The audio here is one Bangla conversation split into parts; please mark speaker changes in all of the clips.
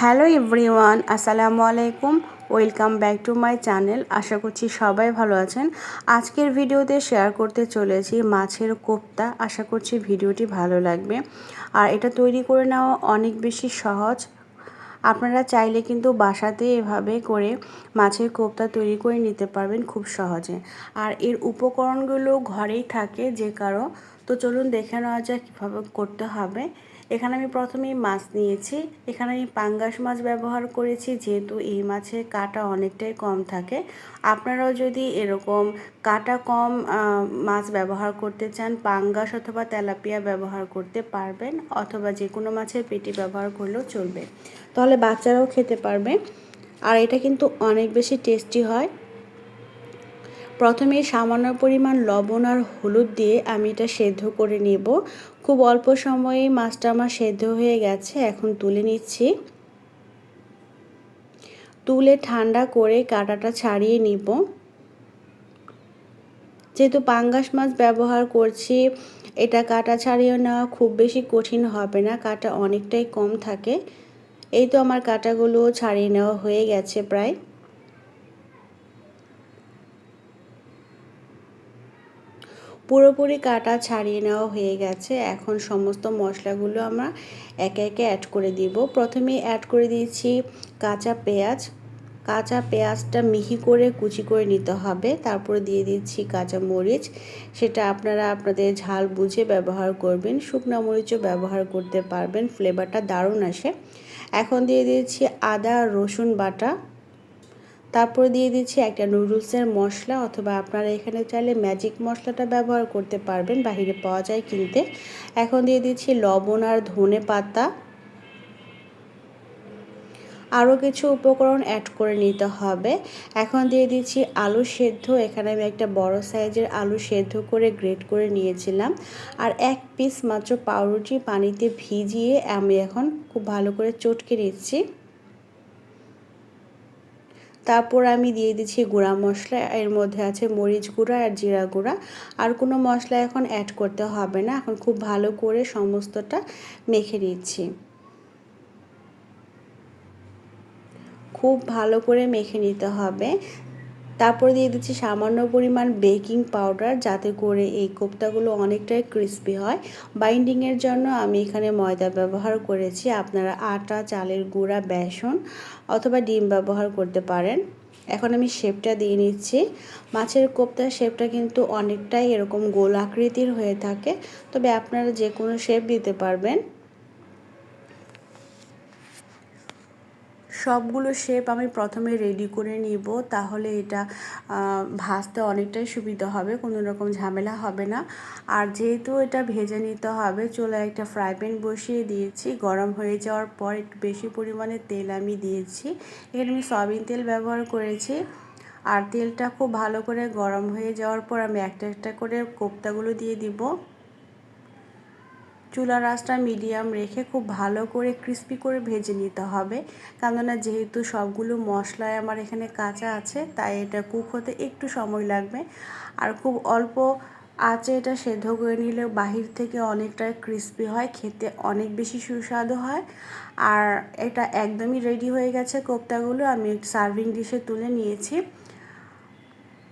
Speaker 1: হ্যালো এভরিওয়ান, আসসালামু আলাইকুম। Welcome back to my channel. আশা করছি সবাই ভালো আছেন। আজকের ভিডিওতে শেয়ার করতে চলেছি মাছের কোপ্তা। আশা করছি ভিডিওটি ভালো লাগবে। আর এটা তৈরি করে নেওয়া অনেক বেশি সহজ। আপনারা চাইলে কিন্তু বাসাতে এভাবে করে মাছের কোপ্তা তৈরি করে নিতে পারবেন খুব সহজে। আর এর উপকরণগুলো ঘরেই থাকে যে কারও। তো চলুন দেখে নেওয়া যায় কীভাবে করতে হবে। এখানে আমি প্রথমেই মাছ নিয়েছি। এখানে আমি পাঙ্গাস মাছ ব্যবহার করেছি, যেহেতু এই মাছের কাটা অনেকটাই কম থাকে। আপনারাও যদি এরকম কাটা কম মাছ ব্যবহার করতে চান, পাঙ্গাস অথবা তেলাপিয়া ব্যবহার করতে পারবেন, অথবা যে কোনো মাছের পেটি ব্যবহার করলেও চলবে। তাহলে বাচ্চারাও খেতে পারবে। আর এটা কিন্তু অনেক বেশি টেস্টি হয়। প্রথমে সামান্য পরিমাণ লবণ আর হলুদ দিয়ে আমি এটা সেদ্ধ করে নেব। খুব অল্প সময়ে মাছটা আমার সেদ্ধ হয়ে গেছে, এখন তুলে নিচ্ছি। তুলে ঠান্ডা করে কাটাটা ছাড়িয়ে নিব। যেহেতু পাঙ্গাস মাছ ব্যবহার করছি, এটা কাটা ছাড়িয়ে নেওয়া খুব বেশি কঠিন হবে না, কাটা অনেকটাই কম থাকে। এই তো আমার কাটাগুলো ছাড়িয়ে নেওয়া হয়ে গেছে প্রায়। পুরোপুরি কাটা ছাড়িয়ে নেওয়া হয়ে গেছে। এখন সমস্ত মশলাগুলো আমরা একে একে অ্যাড করে দিব। প্রথমে অ্যাড করে দিয়েছি কাঁচা পেঁয়াজ। কাঁচা পেঁয়াজটা মিহি করে কুচি করে নিতে হবে। তারপরে দিয়ে দিচ্ছি কাঁচা মরিচ। সেটা আপনারা আপনাদের ঝাল বুঝে ব্যবহার করবেন। শুকনো মরিচও ব্যবহার করতে পারবেন। ফ্লেভারটা দারুণ আসে। এখন দিয়ে দিয়েছি আদা রসুন বাটা। তারপর দিয়ে দিচ্ছি একটা নুডলসের মশলা অথবা আপনারা এখানে চাইলে ম্যাজিক মশলাটা ব্যবহার করতে পারবেন, বাহিরে পাওয়া যায় কিনতে। এখন দিয়ে দিচ্ছি লবণ আর ধনে পাতা। আরও কিছু উপকরণ অ্যাড করে নিতে হবে। এখন দিয়ে দিচ্ছি আলু সেদ্ধ, এখানে আমি একটা বড় সাইজের আলু সেদ্ধ করে গ্রেট করে নিয়েছিলাম। আর এক পিস মাত্র পাউরুটি পানিতে ভিজিয়ে আমি এখন খুব ভালো করে চটকে নিচ্ছি। তারপর আমি দিয়ে দিচ্ছি গুঁড়া মশলা, এর মধ্যে আছে মরিচ গুঁড়া আর জিরা গুঁড়া। আর কোনো মশলা এখন অ্যাড করতে হবে না, এখন খুব ভালো করে সমস্তটা মেখে নিচ্ছি। খুব ভালো করে মেখে নিতে হবে। তারপর দিয়ে দিচ্ছি সামান্য পরিমাণ বেকিং পাউডার যাতে করে এই কোপ্তাগুলো অনেকটাই ক্রিস্পি হয়। বাইন্ডিংয়ের জন্য আমি এখানে ময়দা ব্যবহার করেছি। আপনারা আটা, চালের গুঁড়া, বেসন অথবা ডিম ব্যবহার করতে পারেন। এখন আমি শেপটা দিয়ে নিচ্ছি। মাছের কোপ্তার শেপটা কিন্তু অনেকটাই এরকম গোল আকৃতির হয়ে থাকে। তবে আপনারা যে কোনো শেপ দিতে পারবেন। সবগুলো শেপ আমি প্রথমে রেডি করে নিব, তাহলে এটা ভাজতে অনেকটাই সুবিধা হবে, কোনো রকম ঝামেলা হবে না। আর যেহেতু এটা ভেজে নিতে হবে চলে একটা ফ্রাই প্যান বসিয়ে দিয়েছি, গরম হয়ে যাওয়ার পর একটু বেশি পরিমাণে তেল আমি দিয়েছি। এখানে আমি সয়াবিন তেল ব্যবহার করেছি, আর তেলটা খুব ভালো করে গরম হয়ে যাওয়ার পর আমি একটা একটা করে কোপ্তাগুলো দিয়ে দিব। চুলার আঁচটা মিডিয়াম রেখে খুব ভালো করে ক্রিস্পি করে ভেজে নিতে হবে। কেননা যেহেতু সবগুলো মশলায় আমার এখানে কাঁচা আছে, তাই এটা কুক হতে একটু সময় লাগবে। আর খুব অল্প আঁচে এটা সেদ্ধ করে নিলে বাহির থেকে অনেকটা ক্রিস্পি হয়, খেতে অনেক বেশি সুস্বাদু হয়। আর এটা একদমই রেডি হয়ে গেছে কোপ্তাগুলো, আমি সার্ভিং ডিশে তুলে নিয়েছি।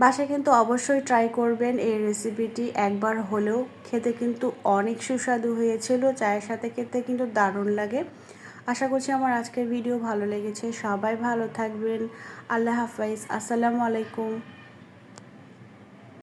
Speaker 1: বাসায় কিন্তু অবশ্যই ট্রাই করবেন এই রেসিপিটি একবার হলেও খেতে কিন্তু অনেক সুস্বাদু হয়েছিল, চায়ের সাথে খেতে কিন্তু দারুণ লাগে। আশা করছি আমার আজকের ভিডিও ভালো লেগেছে। সবাই ভালো থাকবেন। আল্লাহ হাফাইজ আসসালামু আলাইকুম।